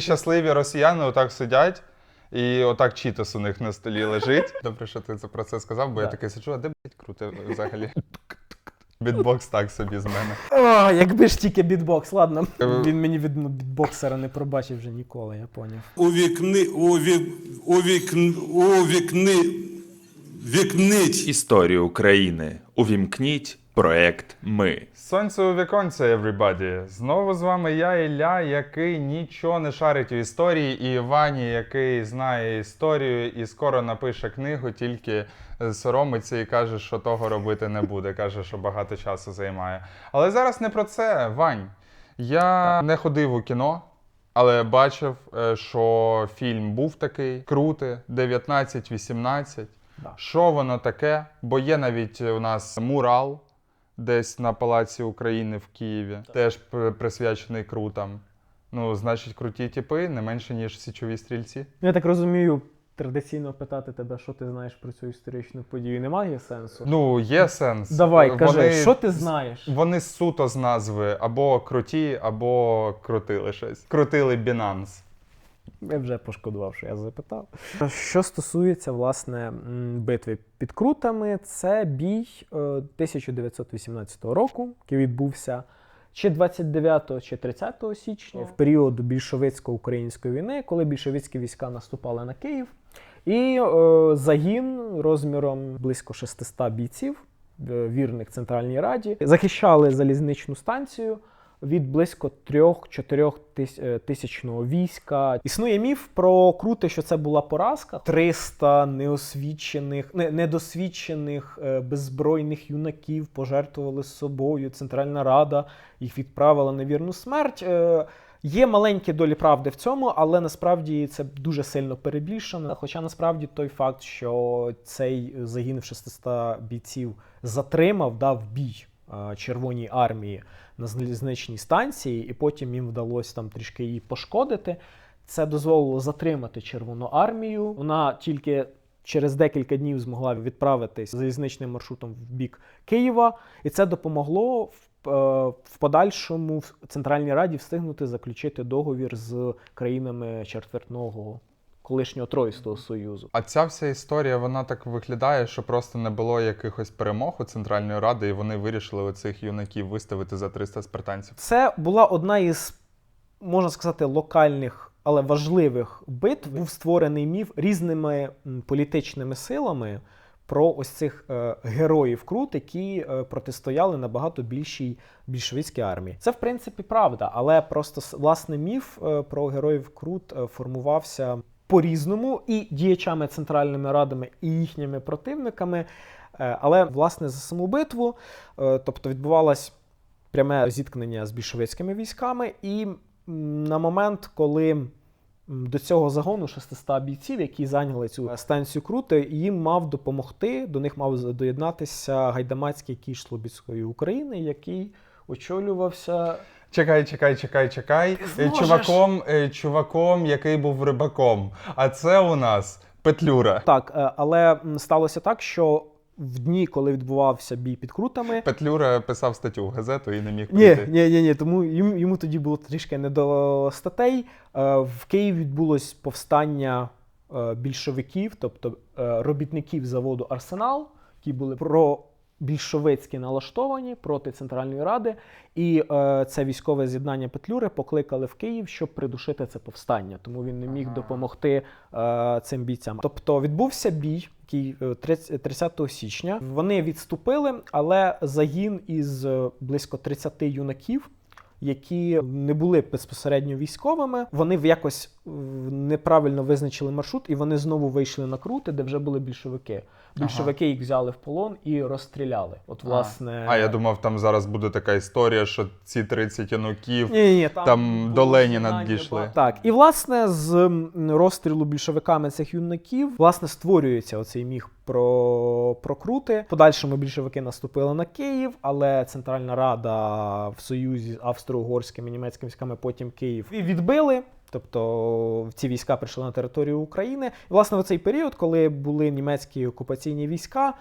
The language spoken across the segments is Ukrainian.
Щасливі росіяни отак сидять, і отак чітос у них на столі лежить. Добре, що ти це про це сказав, бо я такий сиджу, а де блядь, круто взагалі. Бітбокс так собі з мене. О, якби ж тільки бітбокс, ладно. Е, Він мені від ну, бітбоксера не пробачив вже ніколи, я поняв. у вікни, у вік, у вікн, у вікни, вікнить. Історію України. Увімкніть проект Ми. Сонце у віконце, everybody. Знову з вами я, Ілля, який нічого не шарить у історії, і Івані, який знає історію і скоро напише книгу, тільки е, соромиться і каже, що того робити не буде. Каже, що багато часу займає. Але зараз не про це, Вань. Я не ходив у кіно. Але бачив, е, що фільм був такий крутий, 19-18. Да. Що воно таке? Бо є навіть у нас мурал десь на Палаці України в Києві, теж присвячений крутам. Ну, значить, круті типи не менше, ніж січові стрільці. Ну, Я так розумію, традиційно питати тебе, що ти знаєш про цю історичну подію, немає сенсу. Ну, є сенс. Давай, кажи, що ти знаєш? Вони суто з назви або круті, або крутили щось. Крутили Binance. Я вже пошкодував, що я запитав. Що стосується власне битви під крутами, це бій е, 1918 року, який відбувся чи 29 чи 30 січня в період більшовицько-української війни, коли більшовицькі війська наступали на Київ. І е, загін розміром близько 600 бійців, е, вірних Центральній Раді, захищали залізничну станцію від близько 3-4 тис- е, тисячного війська. Існує міф про круте, що це була поразка. 300 неосвічених, не, недосвідчених е, беззбройних юнаків пожертвували собою. Центральна Рада їх відправила на вірну смерть. Е, Є маленькі долі правди в цьому, але насправді це дуже сильно перебільшено. Хоча насправді той факт, що цей загін в 600 бійців затримав, дав бій Червоній армії на залізничній станції, і потім їм вдалося там трішки її пошкодити. Це дозволило затримати Червону армію. Вона тільки через декілька днів змогла відправитись залізничним маршрутом в бік Києва, і це допомогло в, е, в подальшому в Центральній Раді встигнути заключити договір з країнами четвертного колишнього Троїстого Союзу. А ця вся історія, вона так виглядає, що просто не було якихось перемог у Центральної Ради, і вони вирішили оцих юнаків виставити за 300 спартанців. Це була одна із, можна сказати, локальних, але важливих битв. Був створений міф різними політичними силами про ось цих е, героїв крут, які е, протистояли набагато більшій більшовицькій армії. Це в принципі правда, але просто власне міф е, про героїв крут е, формувався по-різному і діячами центральними радами, і їхніми противниками. Е, Але власне за саму битву, е, тобто відбувалась пряме зіткнення з більшовицькими військами, і на момент, коли до цього загону 600 бійців, які зайняли цю станцію Крути, їм мав допомогти, до них мав доєднатися гайдамацький кіш Слобідської України, який очолювався. Чекай, чекай, чекай, чекай. Е. Чуваком, е, чуваком, який був рибаком. А це у нас Петлюра. Так, е, але сталося так, що в дні, коли відбувався бій під крутами, Петлюра писав статтю в газету і не міг Ні, прийти. ні, ні, ні. Тому йому, йому тоді було трішки не до статей. В Києві відбулось повстання більшовиків, тобто робітників заводу Арсенал, які були про. Більшовицьки налаштовані проти Центральної Ради, і е, це військове з'єднання Петлюри покликали в Київ, щоб придушити це повстання. Тому він не міг допомогти е, цим бійцям. Тобто відбувся бій, який е, 30 30 січня. Вони відступили, але загін із е, близько 30 юнаків. Які не були безпосередньо військовими, вони якось е, неправильно визначили маршрут, і вони знову вийшли на крути, де вже були більшовики. Більшовики їх взяли в полон і розстріляли. От, власне, А я думав, там зараз буде така історія, що ці 30 януків. ні, ні, там, Там до Леніна з'єднання дійшли. ба- Так, і власне з розстрілу більшовиками цих юнаків власне створюється оцей міф про, про крути. Подальшому більшовики наступили на Київ, але Центральна Рада в союзі з австро-угорськими німецькими військами потім Київ відбили. Тобто ці війська прийшли на територію України. І, власне, в цей період, коли були німецькі окупаційні війська,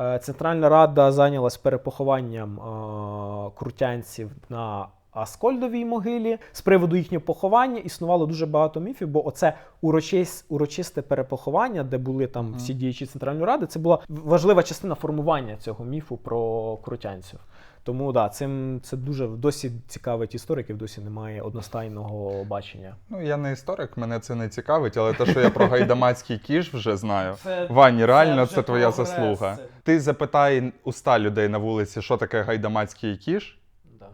е, Центральна Рада зайнялась перепохованням е, крутянців на Аскольдовій могилі. З приводу їхнього поховання існувало дуже багато міфів, бо оце урочис, урочисте перепоховання, де були там всі діячі Центральної Ради, це була важлива частина формування цього міфу про крутянців. Тому да, цим це дуже досі цікавить істориків, досі немає одностайного бачення. Ну, я не історик, мене це не цікавить, але те, що я про гайдамацький кіж вже знаю. Це- Вані, реально, вже це, твоя прогрес, заслуга. це- Ти запитай у ста людей на вулиці, що таке гайдамацький кіж, Да.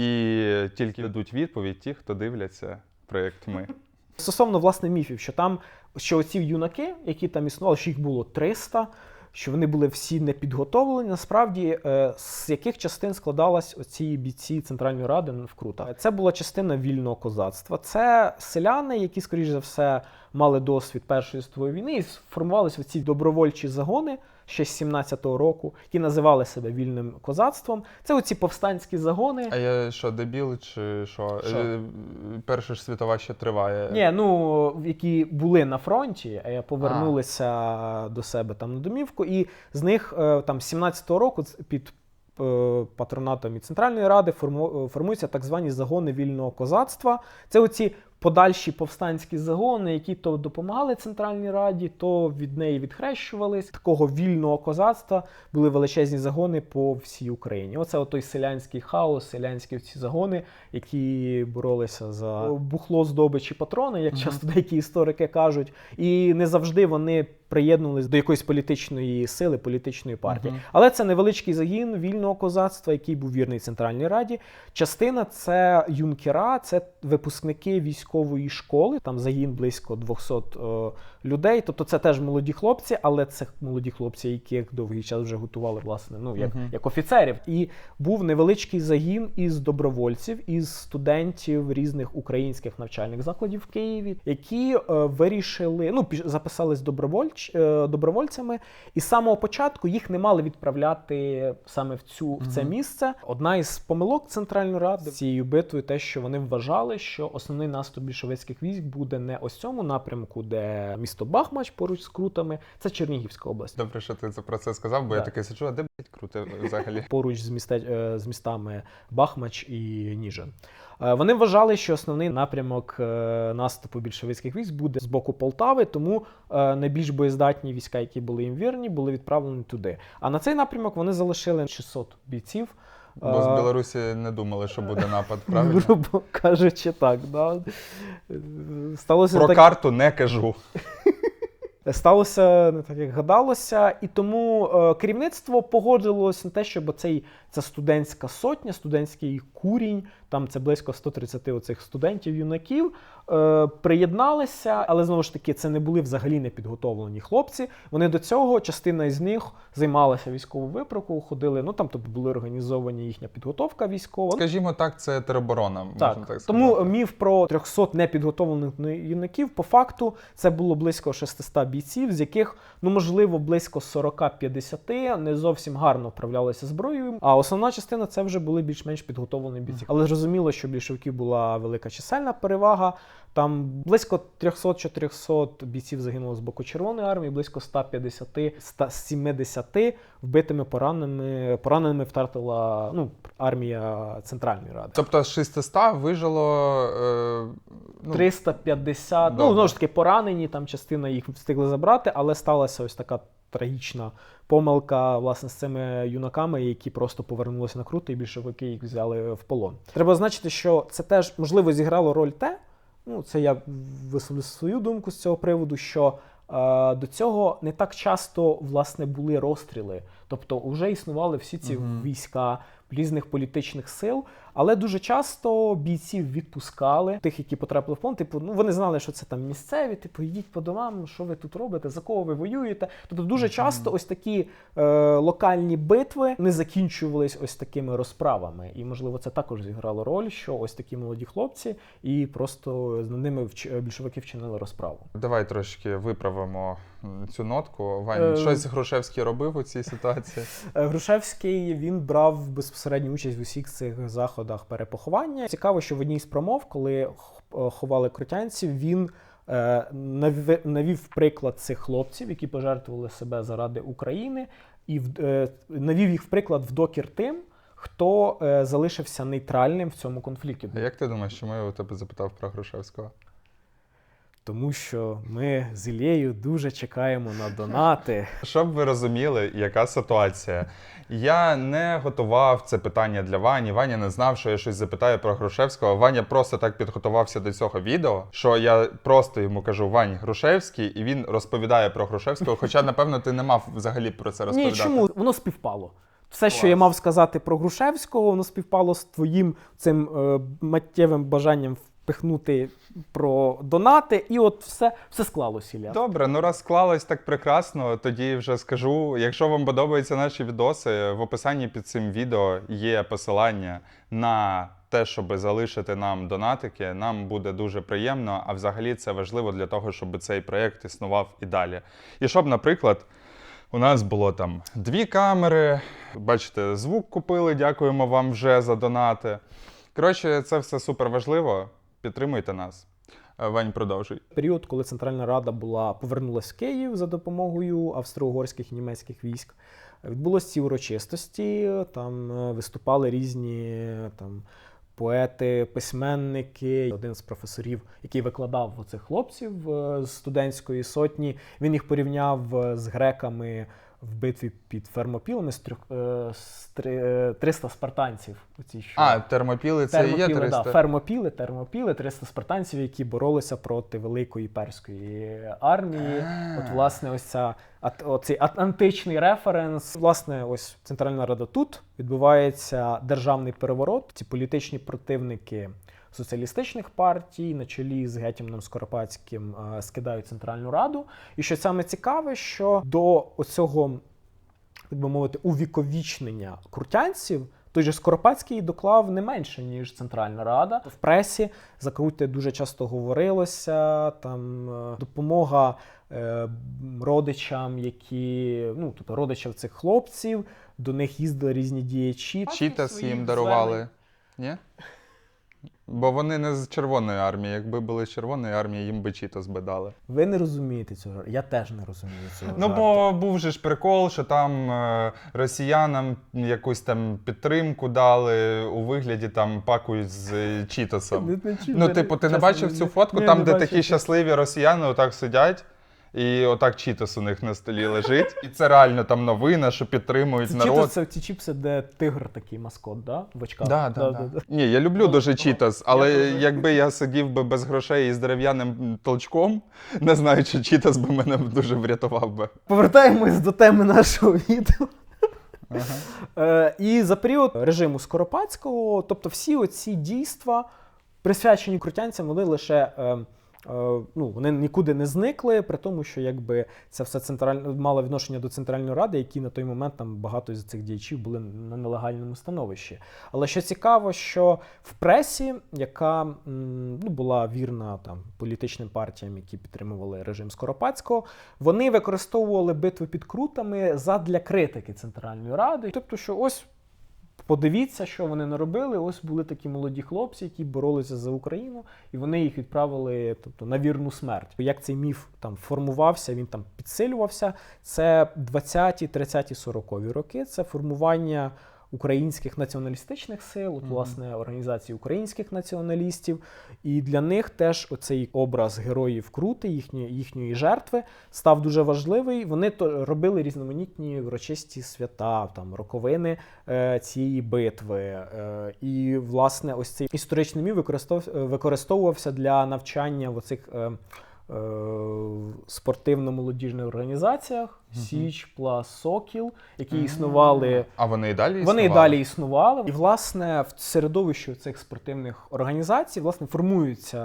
і тільки дадуть відповідь ті, хто дивляться проєкт Ми. Стосовно власне міфів, що там що ці юнаки, які там існували, що їх було 300, що вони були всі непідготовлені. Насправді, е, з яких частин складалась оці бійці Центральної ради в Крута. Це була частина вільного козацтва. Це селяни, які, скоріш за все, мали досвід Першої світової війни і сформувалися в ці добровольчі загони. Ще з 17-го року, які називали себе вільним козацтвом. Це оці повстанські загони. А я що, дебіл чи що? Що? Е, Перша ж світова ще триває. Ні, ну які були на фронті, е, повернулися до себе там на домівку, і з них е, там 17-го року під патронатом і Центральної Ради формуються так звані загони вільного козацтва. Це оці подальші повстанські загони, які то допомагали Центральній Раді, то від неї відхрещувались. Такого вільного козацтва були величезні загони по всій Україні. Оце той селянський хаос, селянські ці загони, які боролися за бухло здобичі патрони, як часто деякі історики кажуть, і не завжди вони приєднувалися до якоїсь політичної сили, політичної партії. Мгм. Але це невеличкий загін вільного козацтва, який був вірний Центральній Раді. Частина це юнкера, це випускники військової школи. Там загін близько 200 е, людей. Тобто це теж молоді хлопці, але це молоді хлопці, яких довгий час вже готували, власне, ну як, Мгм. як офіцерів. І був невеличкий загін із добровольців, із студентів різних українських навчальних закладів в Києві, які е, вирішили, ну записались добровольч, е, добровольцями, і з самого початку їх не мали відправляти саме в цю в це місце. Одна із помилок Центральної ради цією битвою, те, що вони вважали, що основний наступ більшовицьких військ буде не ось цьому напрямку, де місто Бахмач поруч з Крутами, це Чернігівська область. Добре, що ти про це сказав, бо я Да. такий сиджу, а де блядь, круте взагалі? поруч з, місте, з містами Бахмач і Ніжин. Е, Вони вважали, що основний напрямок е, наступу більшовицьких військ буде з боку Полтави, тому е, найбільш боєздатні війська, які були їм вірні, були відправлені туди. А на цей напрямок вони залишили 600 бійців. Бо з Білорусі не думали, що буде напад, правильно? Грубо кажучи, так. Да. Сталося Про так, карту не кажу. Сталося не так, як гадалося, і тому е, керівництво погодилось на те, щоб цей ця студентська сотня, студентський курінь, там це близько 130 оцих студентів-юнаків, е, приєдналися, але знову ж таки це не були взагалі непідготовлені хлопці. Вони до цього частина із них займалася військовою виправкою, ходили. Ну там тобто були організовані їхня підготовка військова. Скажімо так, це тероборона, можна Так, так, сказати. тому міф про 300 непідготовлених юнаків по факту це було близько 600 бійців, з яких ну можливо близько 40-50 не зовсім гарно вправлялися зброєю. А основна частина це вже були більш-менш підготовлені бійці. Але зрозуміло, що більшовиків була велика чисельна перевага. Там близько 300-400 бійців загинуло з боку Червоної армії, близько 150-170 вбитими пораненими, пораненими втратила ну, армія Центральної Ради. Тобто з 600 вижило. Е, ну, 350, ну знову ж таки, поранені, там частина їх встигли забрати, але сталася ось така трагічна помилка власне з цими юнаками, які просто повернулися на круто, і більшовики їх взяли в полон. Треба значити, що це теж можливо зіграло роль те. Ну, це я висловлю свою думку з цього приводу, що е, до цього не так часто власне були розстріли. Тобто вже існували всі ці Мгм. війська різних політичних сил, але дуже часто бійців відпускали, тих, які потрапили в полон. Типу, ну вони знали, що це там місцеві. Типу, йдіть по домам, що ви тут робите, за кого ви воюєте. Тобто, дуже часто ось такі е, локальні битви не закінчувались ось такими розправами. І можливо, це також зіграло роль, що ось такі молоді хлопці, і просто з ними вч- більшовики вчинили розправу. Давай трошки виправимо цю нотку. Вань, Е, щось Грушевський робив у цій ситуації. Грушевський він брав безпосередню участь в усіх цих заходах перепоховання. Цікаво, що в одній з промов, коли е, ховали крутянців, він е, навів приклад цих хлопців, які пожертвували себе заради України, і е, навів їх в приклад в докір тим. хто е, залишився нейтральним в цьому конфлікті. А як ти думаєш, чому я у тебе запитав про Грушевського? Тому що ми з Ілією дуже чекаємо на донати. Щоб ви розуміли, яка ситуація. Я не готував це питання для Вані. Ваня не знав, що я щось запитаю про Грушевського. Ваня просто так підготувався до цього відео, що я просто йому кажу Вань Грушевський, і він розповідає про Грушевського. Хоча, напевно, ти не мав взагалі про це Ні, чому воно співпало. Все, що я мав сказати про Грушевського, воно співпало з твоїм цим е, миттєвим бажанням впихнути про донати, і от все, все склалося, Ілля. Добре, ну раз склалось так прекрасно, тоді вже скажу. Якщо вам подобаються наші відоси, в описанні під цим відео є посилання на те, щоб залишити нам донатики. Нам буде дуже приємно, а взагалі це важливо для того, щоб цей проєкт існував і далі. І щоб, наприклад, у нас було там дві камери. Бачите, звук купили. Дякуємо вам вже за донати. Коротше, це все супер важливо. Підтримуйте нас. Е, Вань, продовжуй. період, коли Центральна Рада була повернулася в Київ за допомогою австро-угорських і німецьких військ. Відбулося ці урочистості. Там е, виступали різні е, там. Поети, письменники, один з професорів, який викладав оцих хлопців з студентської сотні, він їх порівняв з греками в битві під Фермопілами з трьох е, з три- е, 300 спартанців. Оці, що А, термопіли це і є Термопіли, 300? да, фермопіли, термопіли, 300 спартанців, які боролися проти великої перської армії. От, власне, ось ця оцей ат- античний референс. Власне, ось Центральна Рада тут відбувається державний переворот. Ці політичні противники соціалістичних партій на чолі з Гетімном Скоропадським е, скидають Центральну Раду. І що саме цікаве, що до оцього так би мовити, увіковічнення крутянців. Той же Скоропадський доклав не менше, ніж Центральна Рада. В пресі за Крутя дуже часто говорилося там е, допомога е, родичам, які ну тобто родичам цих хлопців, до них їздили різні діячі. Чітас їм дарували. Ні? Бо вони не з Червоної армії. Якби були з Червоної армії, їм би чіто збидали. Ви не розумієте цього. Я теж не розумію цього. Ну, жарту. бо був же ж прикол, що там е, росіянам якусь там підтримку дали у вигляді там паку з е, чув, Ну, типу, ти не бачив цю фотку, там, де такі щасливі росіяни отак сидять. І отак Чітас у них на столі лежить. І це реально там новина, що підтримують Це народ. чітос, це ці чіпси, де тигр такий маскот, да? В очках. Да, да, да. Ні, я люблю дуже Чітас, але якби я сидів би без грошей і з дерев'яним толчком, не знаю, чи Чітас би мене дуже врятував би. Повертаємось до теми нашого відео. Е, і за період режиму Скоропадського, тобто всі оці дійства, присвячені крутянцям, вони лише. Е, Ну, вони нікуди не зникли, при тому, що якби це все централь... мало відношення до Центральної Ради, які на той момент там багато з цих діячів були на нелегальному становищі. Але що цікаво, що в пресі, яка ну, була вірна там політичним партіям, які підтримували режим Скоропадського, вони використовували битву під крутами задля критики Центральної Ради. Тобто, що ось подивіться, що вони наробили. Ось були такі молоді хлопці, які боролися за Україну, і вони їх відправили тобто, на вірну смерть. Як цей міф там формувався, він там підсилювався. Це 20-ті, 30-ті, 40-ві роки. Це формування. Українських націоналістичних сил, от, власне, організації українських націоналістів, і для них теж оцей образ героїв крути, їхньої, їхньої жертви, став дуже важливий. Вони то робили різноманітні урочисті свята, там роковини е, цієї битви. Е, і, власне, ось цей історичний міф використов- використовувався для навчання в оцих. Е, Спортивно-молодіжних організаціях Січ, Плас, Сокіл, які існували. А вони і далі вони і далі існували. І, власне, в середовищі цих спортивних організацій власне формуються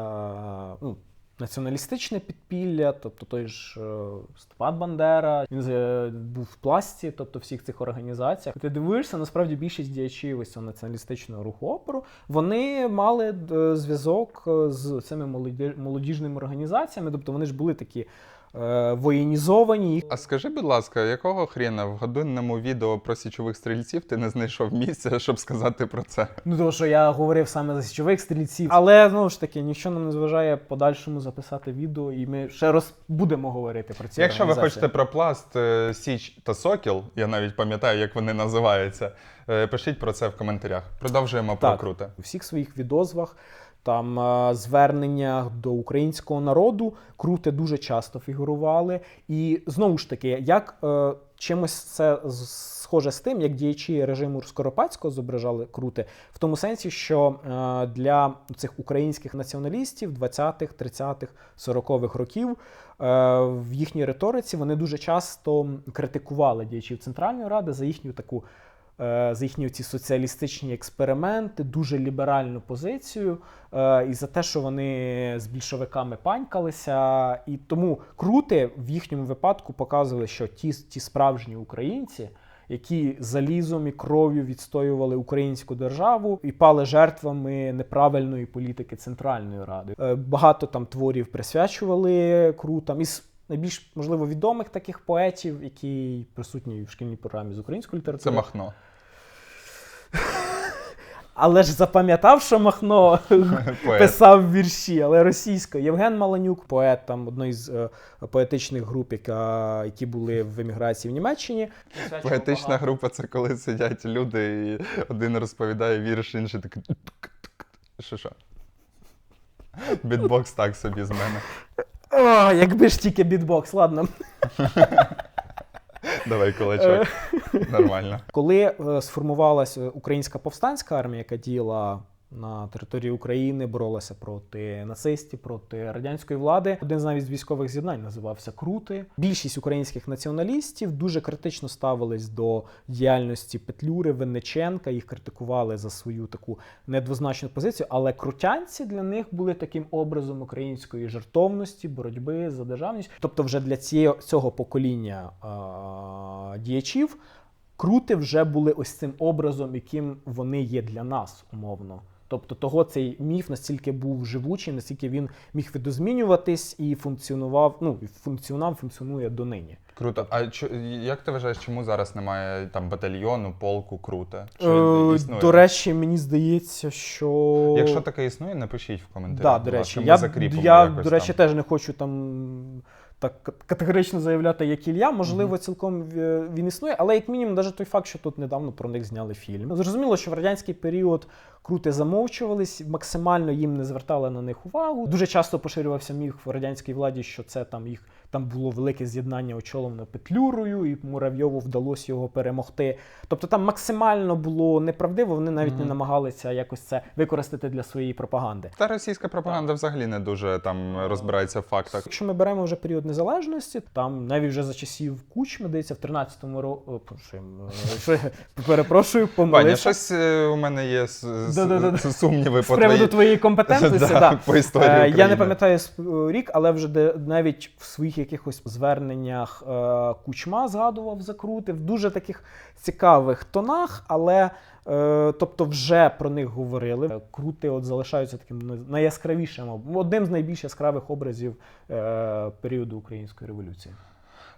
ну, націоналістичне підпілля, тобто той ж е, Степан Бандера, він е, був в пласті, тобто всіх цих організаціях. Ти дивишся, насправді більшість діячів ось цього націоналістичного руху опору вони мали е, зв'язок з цими молоді- молодіжними організаціями, тобто вони ж були такі. Е, воєнізовані. А скажи, будь ласка, якого хрена в годинному відео про січових стрільців ти не знайшов місця, щоб сказати про це? Ну, тому що я говорив саме за січових стрільців. Але знову ж таки, нічого нам не зважає подальшому записати відео, і ми ще раз будемо говорити про ці Якщо ви хочете про пласт, е, Січ та Сокіл, я навіть пам'ятаю, як вони називаються. е, Пишіть про це в коментарях. Продовжуємо про Так. круте. у всіх своїх відозвах, там е, зверненнях до українського народу крути дуже часто фігурували. І знову ж таки, як е, чимось це схоже з тим, як діячі режиму Скоропадського зображали крути, в тому сенсі, що е, для цих українських націоналістів 20-х, 30-х, 40-х років е, в їхній риториці вони дуже часто критикували діячів Центральної Ради за їхню таку за їхні ці соціалістичні експерименти, дуже ліберальну позицію, е, і за те, що вони з більшовиками панькалися. І тому крути в їхньому випадку показували, що ті, ті справжні українці. Які залізом і кров'ю відстоювали українську державу і пали жертвами неправильної політики Центральної Ради. Е, Багато там творів присвячували крутам. Із найбільш можливо відомих таких поетів, які присутні в шкільній програмі з української літератури. Це. Махно. Але ж запам'ятав, що Махно писав вірші, але російською. Євген Маланюк, поет там одної з е, поетичних груп, яка, які були в еміграції в Німеччині. Поетична група це коли сидять люди, і один розповідає вірш, інший такий. Що що? Бітбокс так собі з мене. О, якби ж тільки бітбокс, ладно. Давай кулачок. Нормально. Коли е, сформувалася українська повстанська армія, яка діяла на території України, боролася проти нацистів, проти радянської влади. Один з навіть військових з'єднань називався Крути. Більшість українських націоналістів дуже критично ставились до діяльності Петлюри, Винниченка. Їх критикували за свою таку недвозначну позицію. Але крутянці для них були таким образом української жертовності, боротьби за державність. Тобто, вже для цієї, цього покоління діячів. Крути вже були ось цим образом, яким вони є для нас, умовно. Тобто того цей міф настільки був живучий, настільки він міг видозмінюватись і функціонував, ну, функціонував, функціонує донині. Круто. А чо, як ти вважаєш, чому зараз немає там батальйону, полку, круте? Чи Е, існує? до речі, мені здається, що. Якщо таке існує, напишіть в коментарях. да, до речі, ласка, я, закріпимо я до речі, там. теж не хочу там так категорично заявляти, як Ілля. Можливо, цілком він існує, але як мінімум, навіть той факт, що тут недавно про них зняли фільм. Зрозуміло, що в радянський період крути замовчувались, максимально їм не звертали на них увагу. Дуже часто поширювався міф в радянській владі, що це там їх там було велике з'єднання очоловане Петлюрою, і Муравйову вдалося його перемогти. Тобто там максимально було неправдиво, вони навіть не намагалися якось це використати для своєї пропаганди. Та російська пропаганда взагалі не дуже там розбирається в фактах. Якщо ми беремо вже період незалежності, там навіть вже за часів Кучми, здається, в 13-му році. Перепрошую, Ваня, помилився. щось е, у мене є сумніви З по приводу твоєї компетентності, по історії Е, Я не пам'ятаю рік, але вже навіть в своїх якихось зверненнях е, Кучма згадував закрути в дуже таких цікавих тонах, але е, тобто вже про них говорили. Е, Крути от залишаються таким найяскравішим, одним з найбільш яскравих образів е, періоду української революції.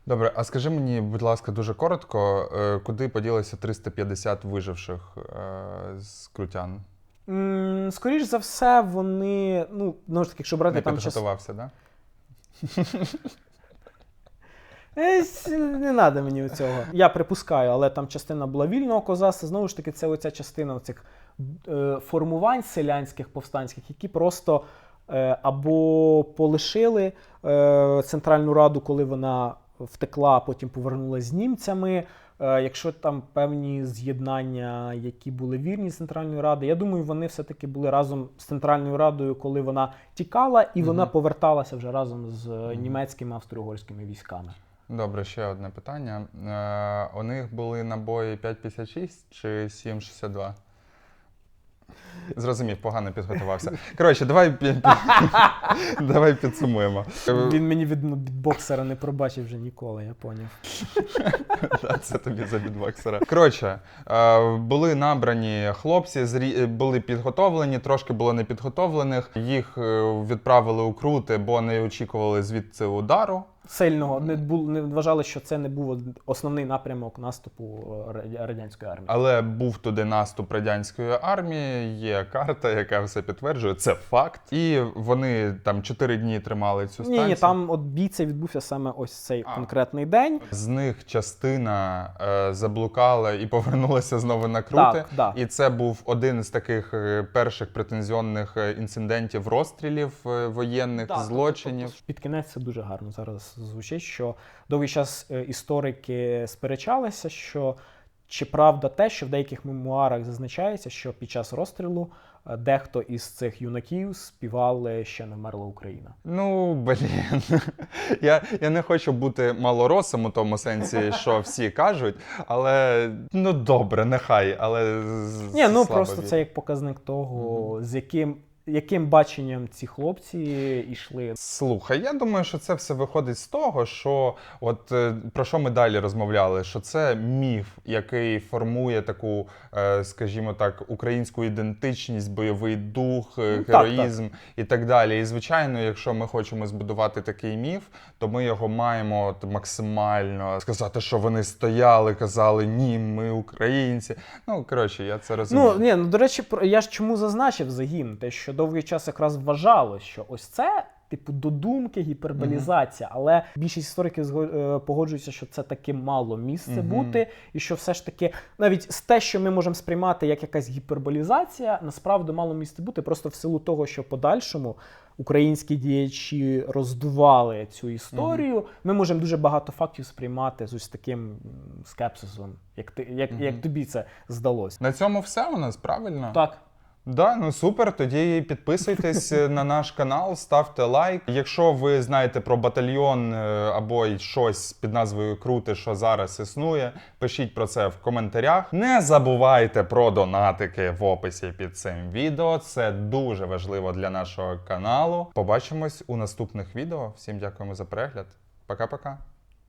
Добре, а скажи мені, будь ласка, дуже коротко, е, куди поділися 350 виживших е, з крутян? М, Скоріш за все, вони, ну, знову ж таки, якщо брати Не там час... підготувався, так? С- Не треба мені цього. Я припускаю, але там частина була вільного козацтва. Знову ж таки, це оця частина цих е, формувань селянських повстанських, які просто е, або полишили е, Центральну Раду, коли вона втекла, а потім повернулася з німцями. Якщо там певні з'єднання, які були вірні Центральної Ради, я думаю, вони все-таки були разом з Центральною Радою, коли вона тікала, і вона поверталася вже разом з німецькими австро-угорськими військами. Добре, ще одне питання. Е, у них були набої 5,56 чи 7,62? Зрозумів, погано підготувався. Коротше, давай, пі- пі- давай підсумуємо. Він мені від ну, бітбоксера не пробачив вже ніколи, я поняв. Це тобі за бітбоксера. Коротше, е, були набрані хлопці, зрі- е, були підготовлені, трошки було непідготовлених. Їх е, відправили у крути, бо не очікували звідси удару. Сильного. Не бул, не вважали, що це не був основний напрямок наступу е, радянської армії. Але був туди наступ радянської армії, є карта, яка все підтверджує. Це факт. І вони там чотири дні тримали цю станцію. Ні, ні, там от бій цей відбувся саме ось цей А. конкретний день. З них частина е, заблукала і повернулася знову на крути. Так, да. І це був один з таких е, перших претензіонних е, інцидентів розстрілів воєнних Так, злочинів. Під кінець це дуже гарно зараз звучить, що довгий час е, історики сперечалися, що чи правда те, що в деяких мемуарах зазначається, що під час розстрілу е, дехто із цих юнаків співали ще не вмерла Україна. Ну, блін. Я, я не хочу бути малоросом у тому сенсі, що всі кажуть, але ну добре, нехай. Але Ні, ну просто вірю. це як показник того, з яким, яким баченням ці хлопці йшли. Слухай, я думаю, що це все виходить з того, що от е, про що ми далі розмовляли, що це міф, який формує таку, е, скажімо так, українську ідентичність, бойовий дух, е, Ну, так, героїзм і так далі. І звичайно, якщо ми хочемо збудувати такий міф, то ми його маємо от максимально сказати, що вони стояли, казали ні, ми українці. Ну коротше, я це розумію. Ну ні, ну до речі, я ж чому зазначив загін, те, що довгий час якраз вважало, що ось це. Типу додумки, гіперболізація, але більшість істориків е, погоджуються, що це таки мало місце Мгм. бути, і що все ж таки навіть з те, що ми можемо сприймати як якась гіперболізація, насправді мало місце бути просто в силу того, що в подальшому українські діячі роздували цю історію. Ми можемо дуже багато фактів сприймати з ось таким скепсисом, як ти як, як тобі це здалося. На цьому все у нас правильно? Так. Да, ну супер. Тоді підписуйтесь е, на наш канал, ставте лайк. Якщо ви знаєте про батальйон е, або щось під назвою Крути, що зараз існує, пишіть про це в коментарях. Не забувайте про донатики в описі під цим відео. Це дуже важливо для нашого каналу. Побачимось у наступних відео. Всім дякуємо за перегляд. Пока-пока.